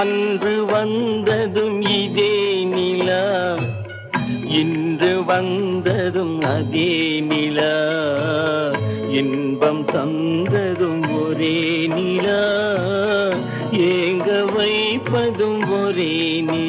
அன்று வந்ததும் இதே நிலா. இன்று வந்ததும் அதே நிலா. இன்பம் தந்ததும் ஒரே நிலா. ஏங்க வைப்பதும் ஒரே நிலா.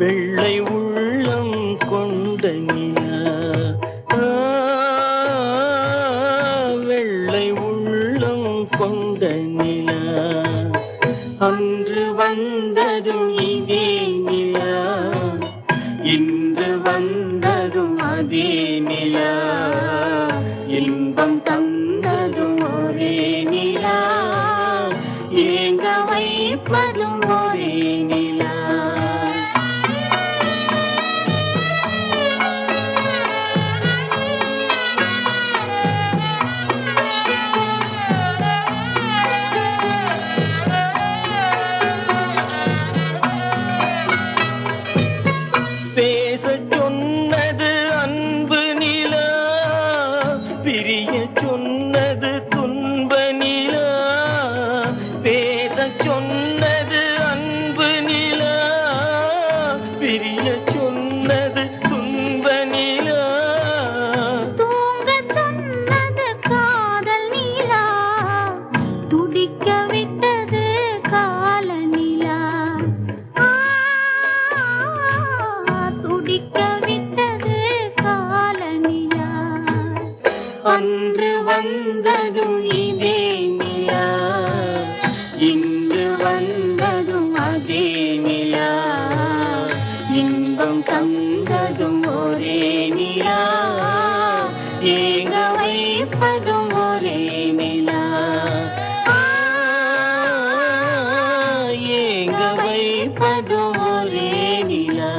வெள்ளை உள்ளம் கொண்ட வெள்ளை உள்ளம் கொண்ட நிலா அன்று வந்ததும் இதே நிலா. இன்று வந்ததும் அதே நிலா. இன்பம் தந்ததும் ஒரே நிலா. ஏங்க வைப்பதும் ஒரே நிலா. சொன்னது பொங்கதும் ஒரே நிலா ஏங்க வைப்பதும் ஒரே நிலா ஏங்க வைப்பதும் ஒரே நிலா